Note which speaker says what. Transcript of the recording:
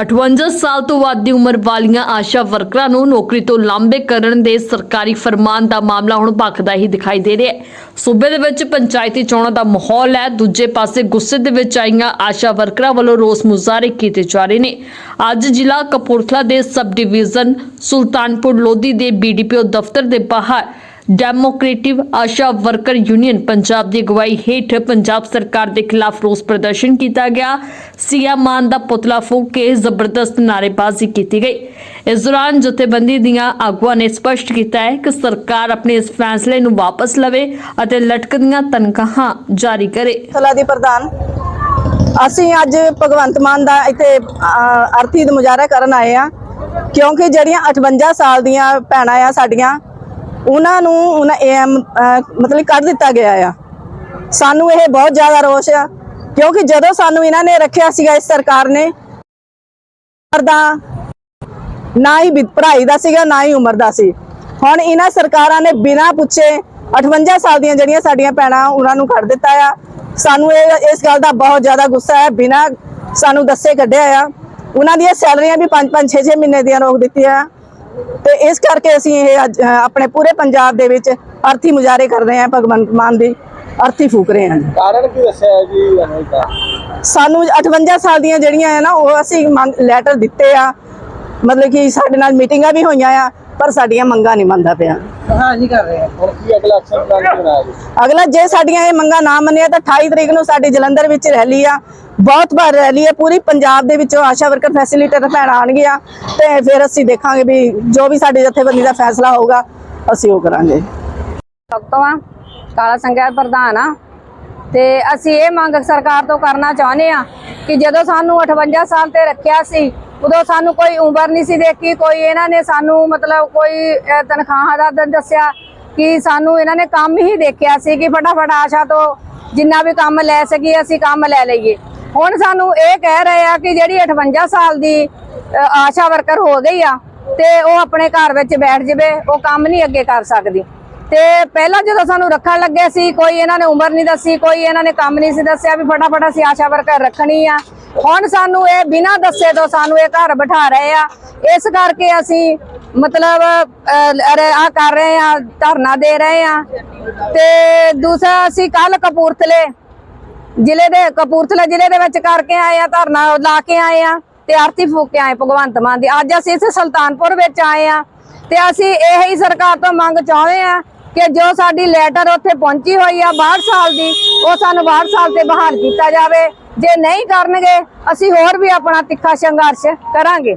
Speaker 1: 58 ਸਾਲ ਤੋਂ ਵੱਧ ਦੀ ਉਮਰ ਵਾਲੀਆਂ ਆਸ਼ਾ ਵਰਕਰਾਂ ਨੂੰ ਨੌਕਰੀ ਤੋਂ ਲਾਂਭੇ ਕਰਨ ਦੇ ਸਰਕਾਰੀ ਫਰਮਾਨ ਦਾ ਮਾਮਲਾ ਹੁਣ ਭਖਦਾ ਹੀ ਦਿਖਾਈ ਦੇ ਰਿਹਾ ਹੈ। ਸੂਬੇ ਦੇ ਵਿੱਚ ਪੰਚਾਇਤੀ ਚੋਣਾਂ ਦਾ ਮਾਹੌਲ ਹੈ। ਦੂਜੇ ਪਾਸੇ ਗੁੱਸੇ ਦੇ ਵਿੱਚ ਆਈਆਂ ਆਸ਼ਾ ਵਰਕਰਾਂ ਵੱਲੋਂ ਰੋਸ ਮੁਜ਼ਾਹਰੇ ਕੀਤੇ ਜਾ ਰਹੇ ਨੇ। ਅੱਜ ਜ਼ਿਲ੍ਹਾ ਕਪੂਰਥਲਾ ਦੇ ਸਬ ਡਿਵੀਜ਼ਨ ਸੁਲਤਾਨਪੁਰ ਲੋਧੀ ਦੇ ਬੀਡੀਪੀਓ ਦਫ਼ਤਰ ਦੇ ਬਾਹਰ democratic Asha worker union Punjab ਦੀ ਅਗਵਾਈ ਹੇਠ ਪੰਜਾਬ ਸਰਕਾਰ ਦੇ ਖਿਲਾਫ ਰੋਸ ਪ੍ਰਦਰਸ਼ਨ ਕੀਤਾ ਗਿਆ। ਸੀਐਮ ਮਾਨ ਦਾ ਪੁਤਲਾ ਫੂਕ ਕੇ ਜ਼ਬਰਦਸਤ ਨਾਅਰੇਬਾਜ਼ੀ ਕੀਤੀ ਗਈ। ਇਸ ਦੌਰਾਨ ਜਥੇਬੰਦੀ ਦੀਆਂ ਆਗੂਆਂ ਨੇ ਸਪਸ਼ਟ ਕੀਤਾ ਹੈ ਕਿ ਸਰਕਾਰ ਆਪਣੇ ਇਸ ਫੈਸਲੇ ਨੂੰ ਵਾਪਸ ਲਵੇ ਅਤੇ ਲਟਕਦੀਆਂ ਤਨਖਾਹਾਂ ਜਾਰੀ ਕਰੇ।
Speaker 2: ਕਲਾ ਦੀ ਪ੍ਰਧਾਨ, ਅਸੀਂ ਅੱਜ ਭਗਵੰਤ ਮਾਨ ਦਾ ਇੱਥੇ ਅਰਥੀ ਦਾ ਮੁਜ਼ਾਹਰਾ ਕਰਨ ਆਏ ਆ ਕਿਉਂਕਿ ਜਿਹੜੀਆਂ 58 ਸਾਲ ਦੀਆਂ ਭੈਣਾਂ ਆ ਸਾਡੀਆਂ ਉਹਨਾਂ ਨੂੰ ਉਹਨਾਂ AM ਮਤਲਬ ਕੱਢ ਦਿੱਤਾ ਗਿਆ ਆ। ਸਾਨੂੰ ਇਹ ਬਹੁਤ ਜ਼ਿਆਦਾ ਰੋਸ਼ ਆ, ਕਿਉਂਕਿ ਜਦੋਂ ਸਾਨੂੰ ਇਹਨਾਂ ਨੇ ਰੱਖਿਆ ਸੀਗਾ, ਇਸ ਸਰਕਾਰ ਨੇ, ਉਮਰ ਦਾ ਨਾ ਹੀ ਵਿ- ਪੜ੍ਹਾਈ ਦਾ ਸੀਗਾ, ਨਾ ਹੀ ਉਮਰ ਦਾ ਸੀ। ਹੁਣ ਇਹਨਾਂ ਸਰਕਾਰਾਂ ਨੇ ਬਿਨਾਂ ਪੁੱਛੇ 58 ਸਾਲ ਦੀਆਂ ਜਿਹੜੀਆਂ ਸਾਡੀਆਂ ਭੈਣਾਂ, ਉਹਨਾਂ ਨੂੰ ਕੱਢ ਦਿੱਤਾ ਆ। ਸਾਨੂੰ ਇਹ, ਇਸ ਗੱਲ ਦਾ ਬਹੁਤ ਜ਼ਿਆਦਾ ਗੁੱਸਾ ਹੈ ਬਿਨਾਂ ਸਾਨੂੰ ਦੱਸੇ ਕੱਢਿਆ ਆ। ਉਹਨਾਂ ਦੀਆਂ ਸੈਲਰੀਆਂ ਵੀ 5-5 6-6 ਮਹੀਨੇ ਦੀਆਂ ਰੋਕ ਦਿੱਤੀਆਂ। ਤੇ ਇਸ ਕਰਕੇ ਅਸੀਂ ਇਹ ਅੱਜ, ਆਪਣੇ ਪੂਰੇ ਪੰਜਾਬ ਦੇ ਵਿੱਚ ਅਰਥੀ ਮੁਜ਼ਾਹਰੇ ਕਰ ਰਹੇ ਹਾਂ ਭਗਵੰਤ ਮਾਨ ਦੀ ਅਰਥੀ ਫੂਕ ਰਹੇ ਹਾਂ
Speaker 3: ਕਾਰਨ ਕੀ ਦੱਸਿਆ ਜੀ
Speaker 2: ਸਾਨੂੰ 58 ਸਾਲ ਦੀਆਂ ਜਿਹੜੀਆਂ ਹੈ ਨਾ ਉਹ ਅਸੀਂ ਲੈਟਰ ਦਿੱਤੇ ਆ। ਮਤਲਬ ਕਿ ਸਾਡੇ ਨਾਲ ਮੀਟਿੰਗਾਂ ਵੀ ਹੋਈਆਂ ਆ। ਪਰ ਸਾਡੀਆਂ ਮੰਗਾਂ ਨਹੀਂ ਮੰਨਦਾ ਪਿਆ।
Speaker 3: ਹਾਂ ਜੀ ਕਰ ਰਹੇ। ਹਾਂ ਹੁਣ ਕੀ ਅਗਲਾ ਐਕਸ਼ਨ ਪਲਾਨ ਕੀ ਬਣਾਇਆ ਜੀ
Speaker 2: ਅਗਲਾ ਜੇ ਸਾਡੀਆਂ ਇਹ ਮੰਗਾਂ ਨਾ ਮੰਨਿਆ ਤਾਂ 28 ਤਰੀਕ ਨੂੰ ਸਾਡੀ ਜਲੰਧਰ ਵਿੱਚ ਰੈਲੀ ਆ। ਬਹੁਤ ਵਾਰ ਰੈਲੀ ਹੈ ਪੂਰੀ ਪੰਜਾਬ ਦੇ ਵਿੱਚੋਂ ਆਸ਼ਾ ਵਰਕਰ ਫੈਸਿਲੀਟੇਟਰ ਭੈਣਾਂ ਆਣਗੀਆਂ ਤੇ ਫਿਰ ਅਸੀਂ ਦੇਖਾਂਗੇ ਵੀ ਜੋ ਵੀ ਸਾਡੇ ਜਥੇਬੰਦੀ ਦਾ ਫੈਸਲਾ ਹੋਊਗਾ ਅਸੀਂ ਉਹ ਕਰਾਂਗੇ।
Speaker 4: ਤੋਂ ਆ ਕਾਲਾ ਸੰਘਿਆ ਪ੍ਰਧਾਨ ਆ। ਤੇ ਅਸੀਂ ਇਹ ਮੰਗ ਸਰਕਾਰ ਤੋਂ ਕਰਨਾ ਚਾਹੁੰਦੇ ਆ ਕਿ ਜਦੋਂ ਸਾਨੂੰ 58 ਸਾਲ ਤੇ ਰੱਖਿਆ ਸੀ ਉਦੋਂ ਸਾਨੂੰ ਕੋਈ ਉਮਰ ਨਹੀਂ ਸੀ ਦੇਖੀ ਕੋਈ ਇਹਨਾਂ ਨੇ ਸਾਨੂੰ ਮਤਲਬ ਕੋਈ ਅਹ, ਤਨਖਾਹਾਂ ਦਾ ਦੱਸਿਆ ਕਿ ਸਾਨੂੰ ਇਹਨਾਂ ਨੇ ਕੰਮ ਹੀ ਦੇਖਿਆ ਸੀ ਕਿ ਫਟਾਫਟ ਆਸ਼ਾ ਤੋਂ ਜਿੰਨਾ ਵੀ ਕੰਮ ਲੈ ਸਕੀਏ ਅਸੀਂ ਕੰਮ ਲੈ ਲਈਏ। ਹੁਣ ਸਾਨੂੰ ਇਹ ਕਹਿ ਰਹੇ ਆ ਕਿ ਜਿਹੜੀ 58 ਸਾਲ ਦੀ ਆਸ਼ਾ ਵਰਕਰ ਹੋ ਗਈ ਆ ਤੇ ਉਹ ਆਪਣੇ ਘਰ ਵਿੱਚ ਬੈਠ ਜਾਵੇ ਉਹ ਕੰਮ ਨਹੀਂ ਅੱਗੇ ਕਰ ਸਕਦੀ। ਤੇ ਪਹਿਲਾਂ ਜਦੋਂ ਸਾਨੂੰ ਰੱਖਣ ਲੱਗੇ ਸੀ ਕੋਈ ਇਹਨਾਂ ਨੇ ਉਮਰ ਨਹੀਂ ਦੱਸੀ ਕੋਈ ਇਹਨਾਂ ਨੇ ਕੰਮ ਨਹੀਂ ਸੀ ਦੱਸਿਆ ਵੀ ਫਟਾਫਟ ਅਸੀਂ ਆਸ਼ਾ ਵਰਕਰ ਰੱਖਣੀ ਆ ਹੁਣ ਸਾਨੂੰ ਇਹ ਬਿਨਾਂ ਦੱਸੇ ਤੋਂ ਸਾਨੂੰ ਇਹ ਘਰ ਬਿਠਾ ਰਹੇ ਆ। ਇਸ ਕਰਕੇ ਅਸੀਂ ਮਤਲਬ ਆ ਕਰ ਰਹੇ ਆ, ਧਰਨਾ ਦੇ ਰਹੇ ਆ। ਤੇ ਦੂਸਰਾ ਅਸੀਂ ਕੱਲ ਕਪੂਰਥਲੇ ਜ਼ਿਲ੍ਹੇ ਦੇ, ਕਪੂਰਥਲਾ ਜ਼ਿਲ੍ਹੇ ਦੇ ਵਿੱਚ ਕਰਕੇ ਆਏ ਆ, ਧਰਨਾ ਲਾ ਕੇ ਆਏ ਆ ਤੇ ਆਰਤੀ ਫੂਕ ਕੇ ਆਏ ਭਗਵੰਤ ਮਾਨ ਦੀ। ਅੱਜ ਅਸੀਂ ਇੱਥੇ ਸੁਲਤਾਨਪੁਰ ਵਿੱਚ ਆਏ ਆ ਤੇ ਅਸੀਂ ਇਹ ਹੀ ਸਰਕਾਰ ਤੋਂ ਮੰਗ ਚਾਹੁੰਦੇ ਆ ਕਿ ਜੋ ਸਾਡੀ ਲੈਟਰ ਉੱਥੇ ਪਹੁੰਚੀ ਹੋਈ ਆ 62 ਸਾਲ ਦੀ, ਉਹ ਸਾਨੂੰ 62 ਸਾਲ ਤੇ ਬਹਾਲ ਕੀਤਾ ਜਾਵੇ। ਜੇ ਨਹੀਂ ਕਰਨਗੇ ਅਸੀਂ ਹੋਰ ਵੀ ਆਪਣਾ ਤਿੱਖਾ ਸੰਘਰਸ਼ ਕਰਾਂਗੇ।